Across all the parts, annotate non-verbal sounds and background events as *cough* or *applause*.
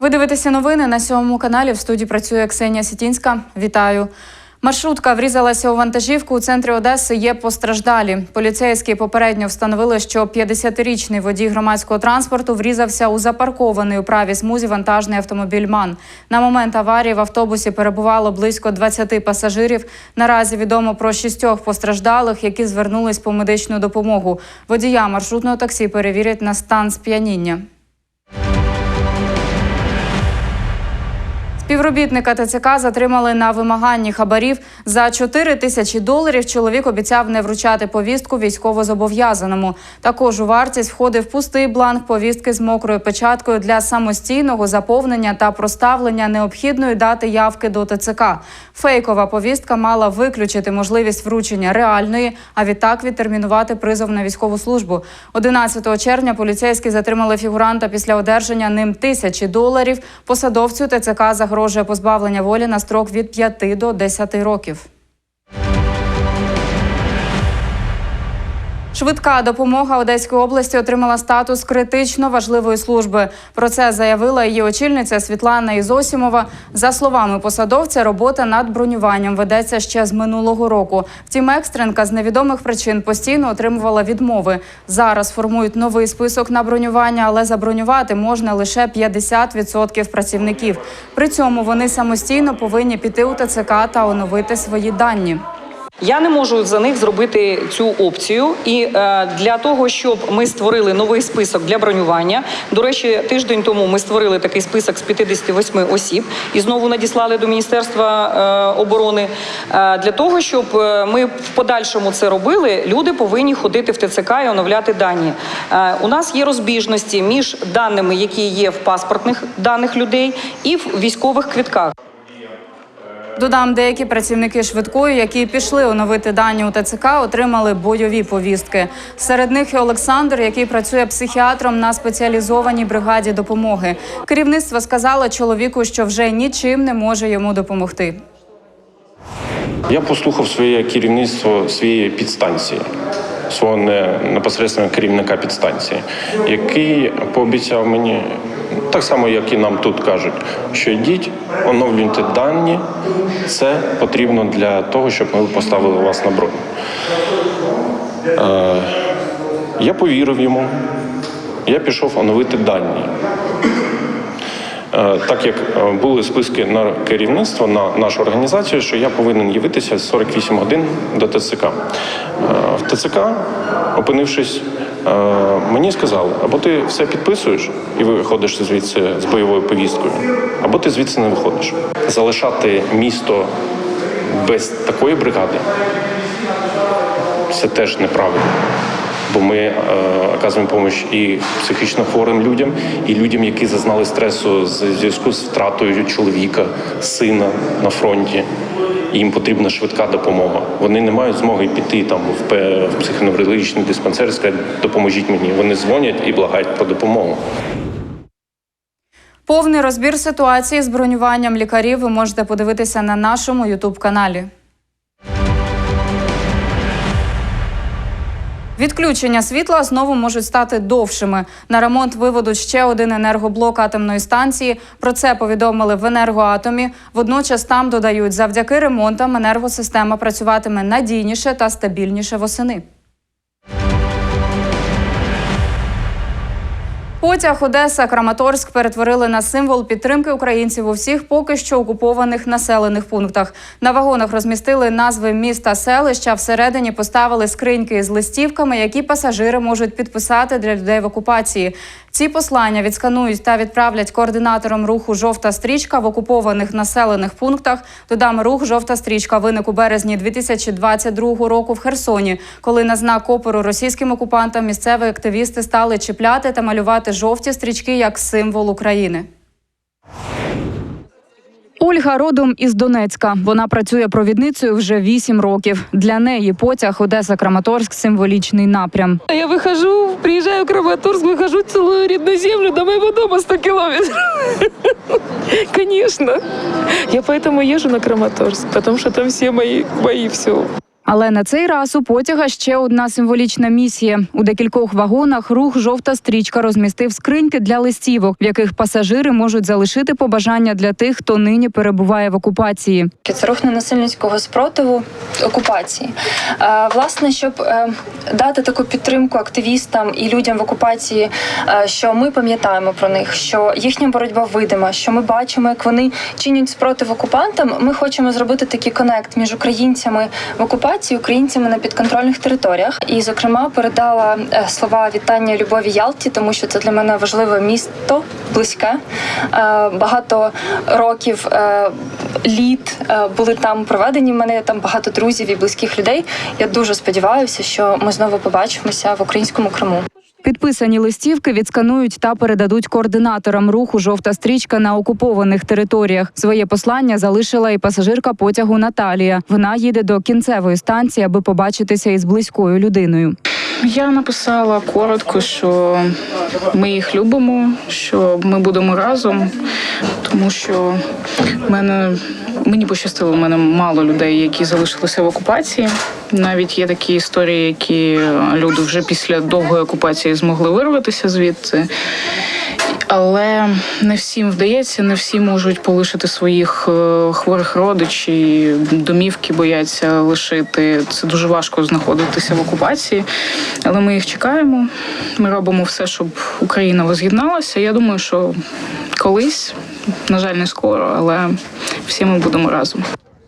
Ви дивитеся новини на сьомому каналі. В студії працює Ксенія Сітінська. Вітаю. Маршрутка врізалася у вантажівку у центрі Одеси. Є постраждалі. Поліцейські попередньо встановили, що 50-річний водій громадського транспорту врізався у запаркований у правій смузі вантажний автомобіль МАН. На момент аварії в автобусі перебувало близько 20 пасажирів. Наразі відомо про шістьох постраждалих, які звернулись по медичну допомогу. Водія маршрутного таксі перевірять на стан сп'яніння. Співробітника ТЦК затримали на вимаганні хабарів за 4 тисячі доларів. Чоловік обіцяв не вручати повістку військовозобов'язаному. Також у вартість входив пустий бланк повістки з мокрою печаткою для самостійного заповнення та проставлення необхідної дати явки до ТЦК. Фейкова повістка мала виключити можливість вручення реальної, а відтак відтермінувати призов на військову службу. 11 червня поліцейські затримали фігуранта після одержання ним тисячі доларів. Посадовцю ТЦК загрожує позбавлення волі на строк від 5 до 10 років. Швидка допомога Одеської області отримала статус критично важливої служби. Про це заявила її очільниця Світлана Ізосімова. За словами посадовця, робота над бронюванням ведеться ще з минулого року. Втім, екстренка з невідомих причин постійно отримувала відмови. Зараз формують новий список на бронювання, але забронювати можна лише 50% працівників. При цьому вони самостійно повинні піти у ТЦК та оновити свої дані. Я не можу за них зробити цю опцію, і е, для того, щоб ми створили новий список для бронювання. До речі, тиждень тому ми створили такий список з 58 осіб і знову надіслали до міністерства е, оборони. Е, для того, щоб ми в подальшому це робили, люди повинні ходити в ТЦК і оновляти дані. У нас є розбіжності між даними, які є в паспортних даних людей, і в військових квитках. Додам, деякі працівники швидкої, які пішли оновити дані у ТЦК, отримали бойові повістки. Серед них і Олександр, який працює психіатром на спеціалізованій бригаді допомоги. Керівництво сказало чоловіку, що вже нічим не може йому допомогти. Я послухав своє керівництво своєї підстанції, свого не- непосередньо керівника підстанції, який пообіцяв мені, так само, як і нам тут кажуть, що йдіть, оновлюйте дані. Це потрібно для того, щоб ми поставили вас на броню. Е, я повірив йому. Я пішов оновити дані. Е, Так як е, були списки на керівництво на нашу організацію, що я повинен явитися 48 годин до ТЦК. Е, В ТЦК, опинившись, мені сказали, або ти все підписуєш і виходиш звідси з бойовою повісткою, або ти звідси не виходиш. Залишати місто без такої бригади це теж неправильно. Бо ми е, оказуємо допомогу і психічно хворим людям, і людям, які зазнали стресу з зв'язку з втратою чоловіка, сина на фронті. Їм потрібна швидка допомога. Вони не мають змоги піти там в психоневрологічний диспансер і сказати, допоможіть мені. Вони дзвонять і благають про допомогу. Повний розбір ситуації з бронюванням лікарів ви можете подивитися на нашому Ютуб каналі. Відключення світла знову можуть стати довшими. На ремонт виведуть ще один енергоблок атомної станції. Про це повідомили в енергоатомі. Водночас там додають, завдяки ремонтам енергосистема працюватиме надійніше та стабільніше восени. Потяг Одеса Краматорськ перетворили на символ підтримки українців у всіх поки що окупованих населених пунктах. На вагонах розмістили назви міста селища. Всередині поставили скриньки з листівками, які пасажири можуть підписати для людей в окупації. Ці послання відсканують та відправлять координаторам руху Жовта стрічка в окупованих населених пунктах. Додам рух Жовта стрічка виник у березні 2022 року в Херсоні, коли на знак опору російським окупантам місцеві активісти стали чіпляти та малювати жовті стрічки як символ України. Ольга родом із Донецька. Вона працює провідницею вже вісім років. Для неї потяг Одеса Краматорськ символічний напрям. Я выхожу, приезжаю в Краматорск, выхожу, целую родную землю до моего дома 100 километров. Конечно. *laughs* Я поэтому езжу на Краматорск, потому что там все мои, мои все. Але на цей раз у потяга ще одна символічна місія. У декількох вагонах рух жовта стрічка розмістив скриньки для листівок, в яких пасажири можуть залишити побажання для тих, хто нині перебуває в окупації. Це рух ненасильницького спротиву окупації. Е, Власне, щоб е, дати таку підтримку активістам і людям в окупації, е, що ми пам'ятаємо про них, що їхня боротьба видима, що ми бачимо, як вони чинять спротив окупантам. Ми хочемо зробити такий конект між українцями в окупації, українцями на підконтрольних територіях. І, зокрема, передала е, слова вітання Любові Ялті, тому що це для мене важливе місто, близьке. Е, Багато років е, літ були там проведені. В мене там багато друзів і близьких людей. Я дуже сподіваюся, що ми знову побачимося в українському Криму. Підписані листівки відсканують та передадуть координаторам руху жовта стрічка на окупованих територіях. Своє послання залишила і пасажирка потягу Наталія. Вона їде до кінцевої станції, аби побачитися із близькою людиною. Я написала коротко, що ми їх любимо, що ми будемо разом, тому що в мене мені пощастило, в мене мало людей, які залишилися в окупації. Навіть є такі історії, які люди вже після довгої окупації змогли вирватися звідти. Але не всім вдається, не всі можуть полишити своїх е, хворих родичів, домівки бояться лишити. Це дуже важко знаходитися в окупації. Але ми їх чекаємо. Ми робимо все, щоб Україна воз'єдналася. Я думаю, що колись, на жаль, не скоро, але всі ми будемо разом.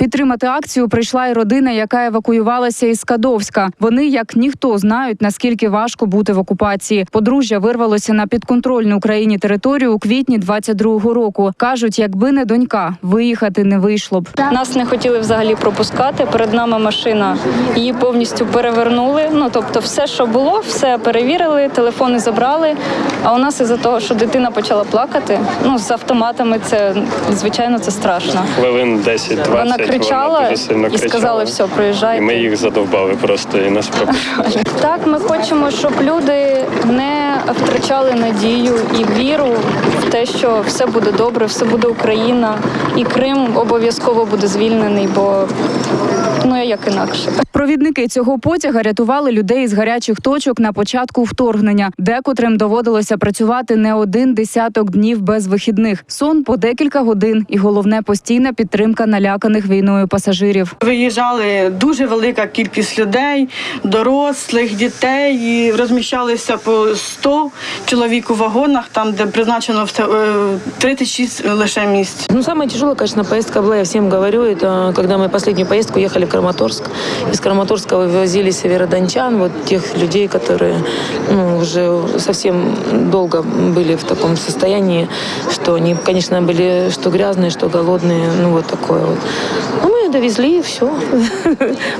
Підтримати акцію прийшла й родина, яка евакуювалася із Скадовська. Вони, як ніхто, знають наскільки важко бути в окупації. Подружжя вирвалося на підконтрольну Україні територію у квітні 22-го року. кажуть, якби не донька, виїхати не вийшло б. Нас не хотіли взагалі пропускати. Перед нами машина її повністю перевернули. Ну тобто, все, що було, все перевірили, телефони забрали. А у нас із-за того, що дитина почала плакати, ну з автоматами, це звичайно це страшно. Хвилин 10-20 Вона кричала і сказали, все, І ми їх задовбали просто і нас пропустили. *laughs* Так, ми хочемо, щоб люди не втрачали надію і віру в те, що все буде добре, все буде Україна, і Крим обов'язково буде звільнений, бо ну а як інакше. Провідники цього потяга рятували людей з гарячих точок на початку вторгнення, декотрим доводилося працювати не один десяток днів без вихідних. Сон по декілька годин, і головне постійна підтримка наляканих війною пасажирів. Виїжджали дуже велика кількість людей, дорослих, дітей. І розміщалися по 100 чоловік у вагонах, там де призначено все, е, 36 лише місць. Ну, самая тяжелая, конечно, поездка была, я всем говорю, это когда мы последнюю поездку ехали в Краматорск. Из Краматорска вывозили северодончан, вот тех людей, которые ну, уже совсем долго были в таком состоянии, что они, конечно, были что грязные, что голодные, ну вот такое вот. Ну, мы довезли, и все. *laughs*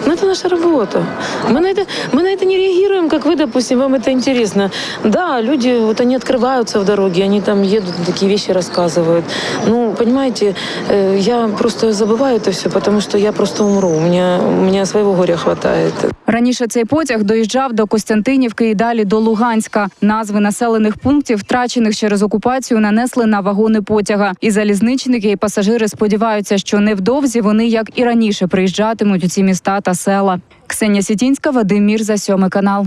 Ну, это наша работа. Мы на, это, мы на это не реагируем, как вы, допустим, вам это интересно. Да, люди, вот они открываются в дороге, они там едут, такие вещи рассказывают. Ну, понимаете, э, я просто забываю это все, потому что я просто умру. У меня, у меня своего горя хватает. Раніше цей потяг доїжджав до Костянтинівки і далі до Луганська. Назви населених пунктів, втрачених через окупацію, нанесли на вагони потяга. І залізничники і пасажири сподіваються, що невдовзі вони, як і раніше, приїжджатимуть у ці міста та села. Ксенія Сітінська, Вадим Мір за сьомий канал.